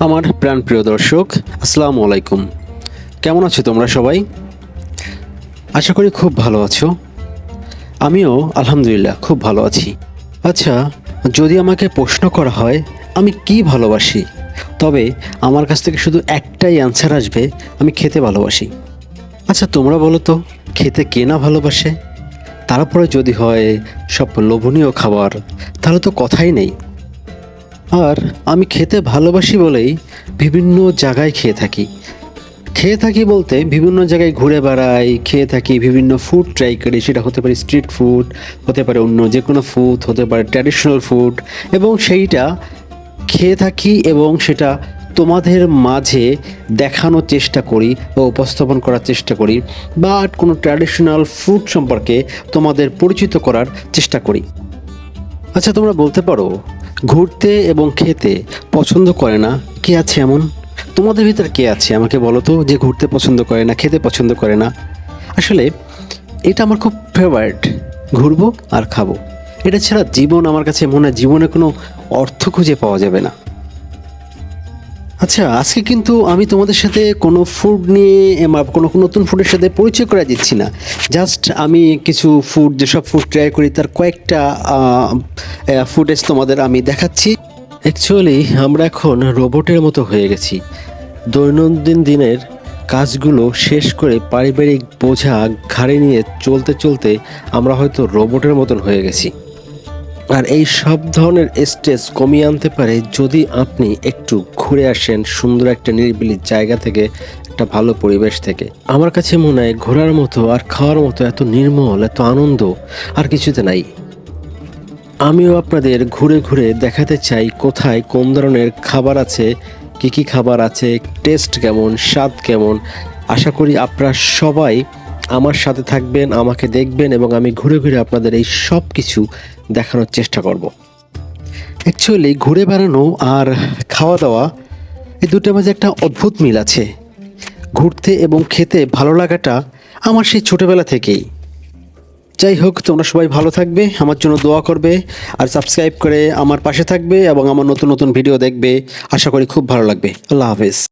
আমার প্রাণ প্রিয় দর্শক, আসসালামু আলাইকুম। কেমন আছো তোমরা সবাই? আশা করি খুব ভালো আছো। আমিও আলহামদুলিল্লাহ খুব ভালো আছি। আচ্ছা যদি আমাকে প্রশ্ন করা হয়, আমি কি ভালোবাসি? তবে আমার কাছ থেকে শুধু একটাই অ্যান্সার আসবে, আমি খেতে ভালোবাসি। আচ্ছা তোমরা বলো তো, খেতে কে না ভালোবাসে? তারপরে যদি হয় সব লোভনীয় খাবার, তাহলে তো কথাই নেই। আর আমি খেতে ভালোবাসি বলেই বিভিন্ন জায়গায় খেয়ে থাকি। খেয়ে থাকি বলতে বিভিন্ন জায়গায় ঘুরে বেড়াই, খেয়ে থাকি বিভিন্ন ফুড ট্রাই করি। সেটা হতে পারে স্ট্রিট ফুড হতে পারে অন্য যে কোনো ফুড হতে পারে ট্র্যাডিশনাল ফুড এবং সেইটা খেয়ে থাকি এবং সেটা তোমাদের মাঝে দেখানোর চেষ্টা করি বা উপস্থাপন করার চেষ্টা করি বা কোনো ট্র্যাডিশনাল ফুড সম্পর্কে তোমাদের পরিচিত করার চেষ্টা করি। আচ্ছা তোমরা বলতে পারো ঘুরতে এবং খেতে পছন্দ করে না, কে আছে এমন? তোমাদের ভিতর কে আছে? আমাকে বলো তো যে ঘুরতে পছন্দ করে না, খেতে পছন্দ করে না। আসলে এটা আমার খুব ফেভারিট ঘুরবো আর খাব। এটা ছাড়া জীবন আমার কাছে মনে হয় জীবনে কোনো অর্থ খুঁজে পাওয়া যাবে না। আচ্ছা আজকে কিন্তু আমি তোমাদের সাথে কোনো ফুড নিয়ে কোনো নতুন ফুডের সাথে পরিচয় করা দিচ্ছি না। জাস্ট আমি কিছু ফুড যেসব ফুড ট্রাই করি, তার কয়েকটা ফুটেজ তোমাদের আমি দেখাচ্ছি। অ্যাকচুয়ালি আমরা এখন রোবটের মতো হয়ে গেছি। দৈনন্দিন দিনের কাজগুলো শেষ করে পারিবারিক বোঝা ঘাড়ে নিয়ে চলতে চলতে আমরা হয়তো রোবটের মতন হয়ে গেছি। আর এই সব ধরনের স্ট্রেস কমিয়ে আনতে পারে যদি আপনি একটু ঘুরে আসেন সুন্দর একটা নিরিবিলি জায়গা থেকে, একটা ভালো পরিবেশ থেকে। আমার কাছে মনে হয় ঘোরার মতো আর খাওয়ার মতো এত নির্মল, এত আনন্দ আর কিছুতে নাই। আমিও আপনাদের ঘুরে ঘুরে দেখাতে চাই কোথায়, কোন ধরনের খাবার আছে, কি কি খাবার আছে টেস্ট কেমন, স্বাদ কেমন। আশা করি আপনারা সবাই আমার সাথে থাকবেন, আমাকে দেখবেন এবং আমি ঘুরে ঘুরে আপনাদের এই সব কিছু দেখানোর চেষ্টা করব। অ্যাকচুয়ালি ঘুরে বেড়ানো আর খাওয়া দাওয়া এই দুটোর মাঝে একটা অদ্ভুত মিল আছে। ঘুরতে এবং খেতে ভালো লাগাটা আমার সেই ছোটোবেলা থেকেই। যাই হোক, তোমরা সবাই ভালো থাকবে, আমার জন্য দোয়া করবে, আর সাবস্ক্রাইব করে আমার পাশে থাকবে এবং আমার নতুন নতুন ভিডিও দেখবে। আশা করি খুব ভালো লাগবে। আল্লাহ হাফেজ।